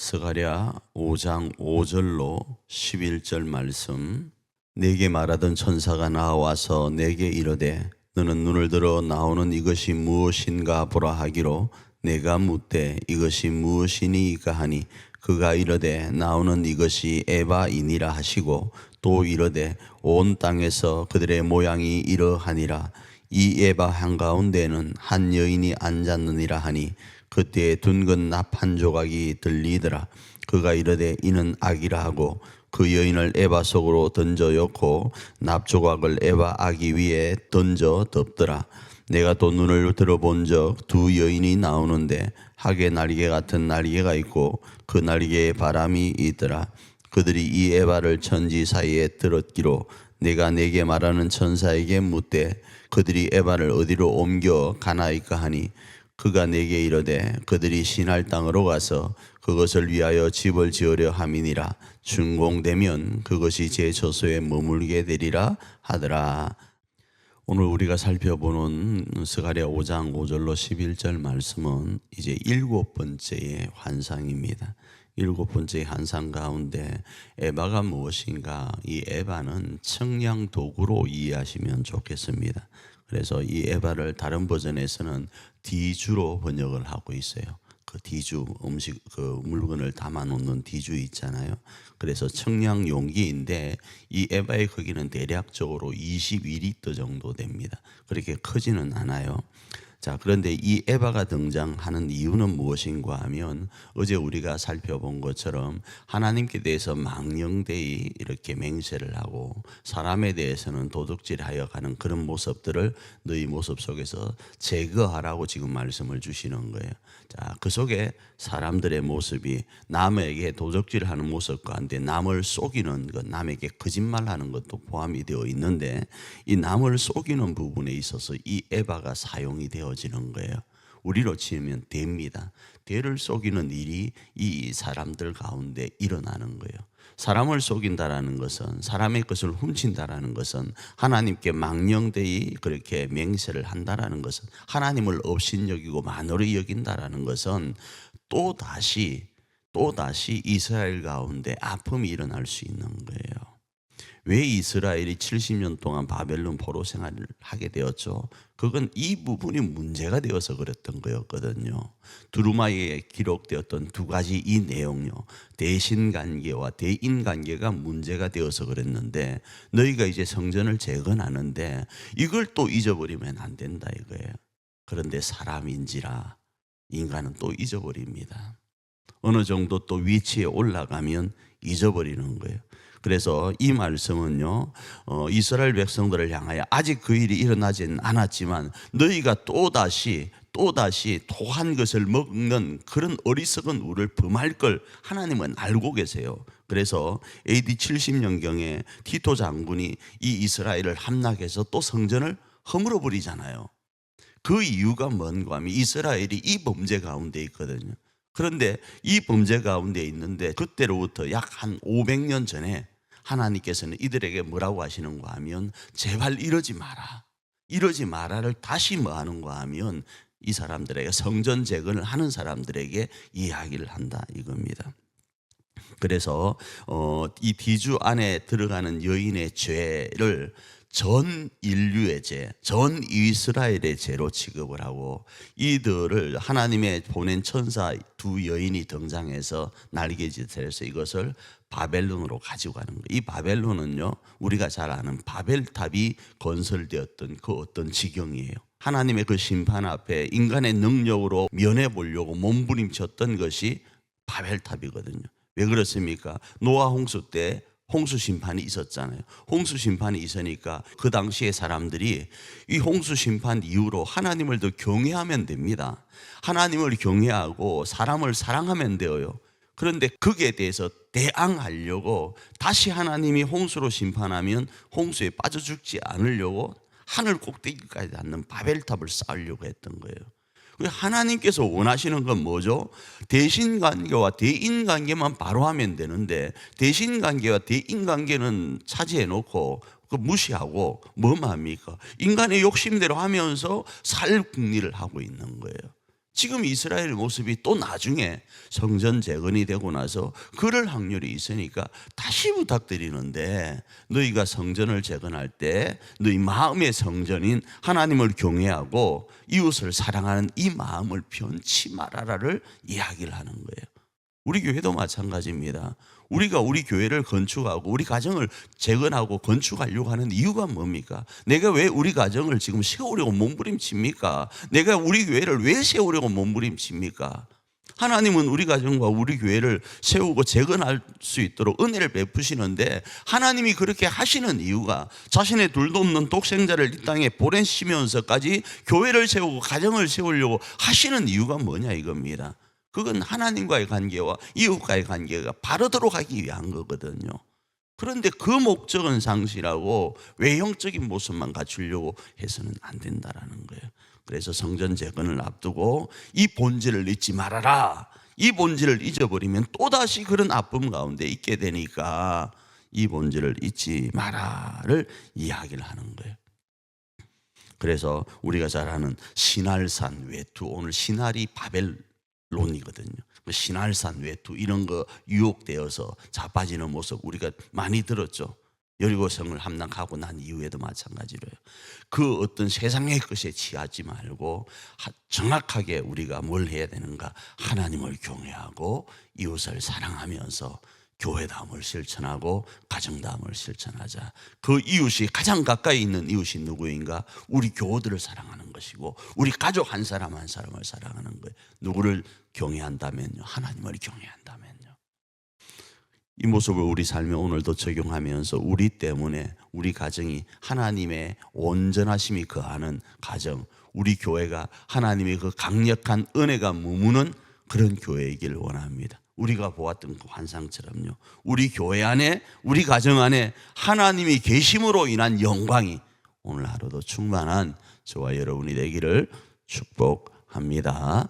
스가랴 5장 5절로 11절 말씀. 내게 말하던 천사가 나와서 내게 이르되 너는 눈을 들어 나오는 이것이 무엇인가 보라 하기로 내가 묻되 이것이 무엇이니까 하니 그가 이르되 나오는 이것이 에바이니라 하시고 또 이르되 온 땅에서 그들의 모양이 이러하니라. 이 에바 한가운데는 한 여인이 앉았느니라 하니 그때 둔근 납한 조각이 들리더라. 그가 이르되 이는 악이라 하고 그 여인을 에바 속으로 던져 였고 납 조각을 에바 아기 위에 던져 덮더라. 내가 또 눈을 들어본 적 두 여인이 나오는데 하게 날개 같은 날개가 있고 그 날개에 바람이 있더라. 그들이 이 에바를 천지 사이에 들었기로 내가 내게 말하는 천사에게 묻되 그들이 에바를 어디로 옮겨 가나이까 하니 그가 내게 이르되 그들이 신할 땅으로 가서 그것을 위하여 집을 지으려 함이니라 준공되면 그것이 제 저소에 머물게 되리라 하더라 오늘 우리가 살펴보는 스가랴 5장 5절로 11절 말씀은 이제 일곱 번째의 환상입니다. 일곱 번째 환상 가운데 에바가 무엇인가? 이 에바는 청량 도구로 이해하시면 좋겠습니다. 그래서 이 에바를 다른 버전에서는 디주로 번역을 하고 있어요. 그 디주 음식 그 물건을 담아 놓는 디주 있잖아요. 그래서 청량 용기인데 이 에바의 크기는 대략적으로 22리터 정도 됩니다. 그렇게 크지는 않아요. 자, 그런데 이 에바가 등장하는 이유는 무엇인가 하면 어제 우리가 살펴본 것처럼 하나님께 대해서 망령되이 이렇게 맹세를 하고 사람에 대해서는 도둑질하여 가는 그런 모습들을 너희 모습 속에서 제거하라고 지금 말씀을 주시는 거예요. 자, 그 속에 사람들의 모습이 남에게 도적질하는 모습 가운데 남을 속이는 것, 남에게 거짓말하는 것도 포함이 되어 있는데 이 남을 속이는 부분에 있어서 이 에바가 사용이 되어 지는 거예요. 우리로 치면 대입니다. 대를 속이는 일이 이 사람들 가운데 일어나는 거예요. 사람을 속인다라는 것은 사람의 것을 훔친다라는 것은 하나님께 망령되이 그렇게 맹세를 한다라는 것은 하나님을 업신여기고 만으로 여긴다라는 것은 또 다시 또 다시 이스라엘 가운데 아픔이 일어날 수 있는 거예요. 왜 이스라엘이 70년 동안 바벨론 포로 생활을 하게 되었죠? 그건 이 부분이 문제가 되어서 그랬던 거였거든요. 두루마에 기록되었던 두 가지 이 내용요. 대신 관계와 대인 관계가 문제가 되어서 그랬는데 너희가 이제 성전을 재건하는데 이걸 또 잊어버리면 안 된다 이거예요. 그런데 사람인지라 인간은 또 잊어버립니다. 어느 정도 또 위치에 올라가면 잊어버리는 거예요. 그래서 이 말씀은요, 어, 이스라엘 백성들을 향하여 아직 그 일이 일어나지는 않았지만 너희가 또 다시 또 다시 토한 것을 먹는 그런 어리석은 우를 범할 걸 하나님은 알고 계세요. 그래서 AD 70년경에 티토 장군이 이 이스라엘을 함락해서 또 성전을 허물어 버리잖아요. 그 이유가 뭔가 하면 이스라엘이 이 범죄 가운데 있거든요. 그런데 이 범죄 가운데 있는데 그때로부터 약 한 500년 전에 하나님께서는 이들에게 뭐라고 하시는가 하면 제발 이러지 마라. 이러지 마라를 다시 뭐 하는가 하면 이 사람들에게 성전 재건을 하는 사람들에게 이야기를 한다 이겁니다. 그래서 어, 이 디주 안에 들어가는 여인의 죄를 전 인류의 죄, 전 이스라엘의 죄로 취급을 하고 이들을 하나님의 보낸 천사 두 여인이 등장해서 날개짓을 해서 이것을 바벨론으로 가지고 가는 거예요. 이 바벨론은요, 우리가 잘 아는 바벨탑이 건설되었던 그 어떤 지경이에요. 하나님의 그 심판 앞에 인간의 능력으로 면해 보려고 몸부림쳤던 것이 바벨탑이거든요. 왜 그렇습니까? 노아 홍수 때 홍수 심판이 있었잖아요. 홍수 심판이 있으니까 그 당시에 사람들이 이 홍수 심판 이후로 하나님을 더 경외하면 됩니다. 하나님을 경외하고 사람을 사랑하면 되어요. 그런데 거기에 대해서 대항하려고 다시 하나님이 홍수로 심판하면 홍수에 빠져 죽지 않으려고 하늘 꼭대기까지 닿는 바벨탑을 쌓으려고 했던 거예요. 하나님께서 원하시는 건 뭐죠? 대신 관계와 대인 관계만 바로 하면 되는데 대신 관계와 대인 관계는 차지해 놓고 그 무시하고 뭐만 합니까? 인간의 욕심대로 하면서 살 궁리를 하고 있는 거예요. 지금 이스라엘 모습이 또 나중에 성전 재건이 되고 나서 그럴 확률이 있으니까 다시 부탁드리는데 너희가 성전을 재건할 때 너희 마음의 성전인 하나님을 경외하고 이웃을 사랑하는 이 마음을 변치 말아라를 이야기를 하는 거예요. 우리 교회도 마찬가지입니다. 우리가 우리 교회를 건축하고 우리 가정을 재건하고 건축하려고 하는 이유가 뭡니까? 내가 왜 우리 가정을 지금 세우려고 몸부림칩니까? 내가 우리 교회를 왜 세우려고 몸부림칩니까? 하나님은 우리 가정과 우리 교회를 세우고 재건할 수 있도록 은혜를 베푸시는데 하나님이 그렇게 하시는 이유가 자신의 둘도 없는 독생자를 이 땅에 보내시면서까지 교회를 세우고 가정을 세우려고 하시는 이유가 뭐냐 이겁니다. 그건 하나님과의 관계와 이웃과의 관계가 바르도록 하기 위한 거거든요. 그런데 그 목적은 상실하고 외형적인 모습만 갖추려고 해서는 안 된다라는 거예요. 그래서 성전 재건을 앞두고 이 본질을 잊지 말아라. 이 본질을 잊어버리면 또다시 그런 아픔 가운데 있게 되니까 이 본질을 잊지 마라를 이야기를 하는 거예요. 그래서 우리가 잘 아는 신할산 외투 오늘 신할이 바벨 론이거든요. 그 신할산 외투 이런 거 유혹되어서 자빠지는 모습 우리가 많이 들었죠. 여리고성을 함락하고 난 이후에도 마찬가지로요. 그 어떤 세상의 것에 취하지 말고 하- 정확하게 우리가 뭘 해야 되는가? 하나님을 경외하고 이웃을 사랑하면서 교회다움을 실천하고 가정다움을 실천하자. 그 이웃이 가장 가까이 있는 이웃이 누구인가? 우리 교우들을 사랑하는 것이고 우리 가족 한 사람 한 사람을 사랑하는 거예요. 누구를 경외한다면요. 하나님을 경외한다면요. 이 모습을 우리 삶에 오늘도 적용하면서 우리 때문에 우리 가정이 하나님의 온전하심이 거하는 가정, 우리 교회가 하나님의 그 강력한 은혜가 머무는 그런 교회이길 원합니다. 우리가 보았던 그 환상처럼요. 우리 교회 안에, 우리 가정 안에 하나님이 계심으로 인한 영광이 오늘 하루도 충만한 저와 여러분이 되기를 축복합니다.